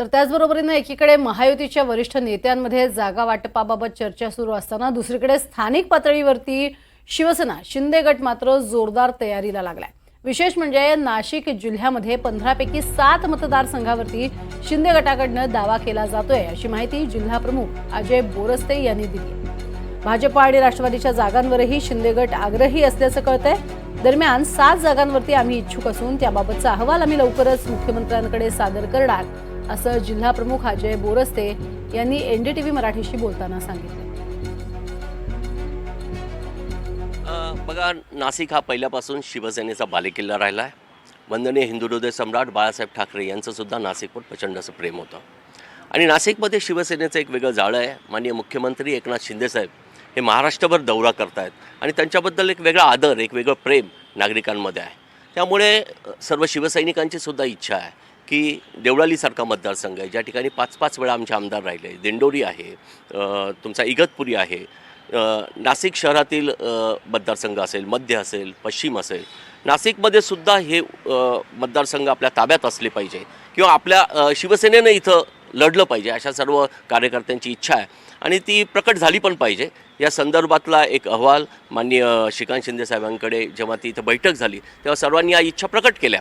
तर त्याचबरोबरीनं एकीकडे महायुतीच्या वरिष्ठ नेत्यांमध्ये जागा वाटपाबाबत चर्चा सुरू असताना दुसरीकडे स्थानिक पातळीवरती शिवसेना शिंदे गट मात्र जोरदार तयारीला लागलाय. विशेष म्हणजे नाशिक जिल्ह्यामध्ये पंधरापैकी सात मतदारसंघावरती शिंदे गटाकडनं दावा केला जातोय अशी माहिती जिल्हा प्रमुख अजय बोरस्ते यांनी दिली भाजप आणि राष्ट्रवादीच्या जागांवरही शिंदे गट आग्रही असल्याचं कळतंय. दरम्यान सात जागांवरती आम्ही इच्छुक असून त्याबाबतचा अहवाल आम्ही लवकरच मुख्यमंत्र्यांकडे सादर करणार. असं जिल्हाप्रमुख अजय बोरस्ते यांनी एनडीटीव्ही मराठीशी बोलताना सांगितलं. बघा नाशिक हा पहिल्यापासून शिवसेनेचा बालेकिल्ला राहिला आहे वंदनीय हिंदू हृदय सम्राट बाळासाहेब ठाकरे यांचंसुद्धा नाशिकवर प्रचंड असं प्रेम होतं. आणि नाशिकमध्ये शिवसेनेचं एक वेगळं जाळं आहे. माननीय मुख्यमंत्री एकनाथ शिंदेसाहेब हे महाराष्ट्रभर दौरा करतायत आणि त्यांच्याबद्दल एक वेगळा आदर एक वेगळं प्रेम नागरिकांमध्ये आहे. त्यामुळे सर्व शिवसैनिकांची सुद्धा इच्छा आहे. की देवळालीसारखा मतदारसंघ आहे. ज्या ठिकाणी पाच पाच वेळा आमचे आमदार राहिले. दिंडोरी आहे तुमचा इगतपुरी आहे नाशिक शहरातील मतदारसंघ असेल मध्य असेल पश्चिम असेल नाशिकमध्ये सुद्धा हे मतदारसंघ आपल्या ताब्यात असले पाहिजे किंवा आपल्या शिवसेनेनं इथं लढलं पाहिजे अशा सर्व कार्यकर्त्यांची इच्छा आहे. आणि ती प्रकट झाली पण पाहिजे. या संदर्भातला एक अहवाल माननीय श्रीकांत शिंदे साहेबांकडे जेव्हा ती इथं बैठक झाली तेव्हा सर्वांनी या इच्छा प्रकट केल्या.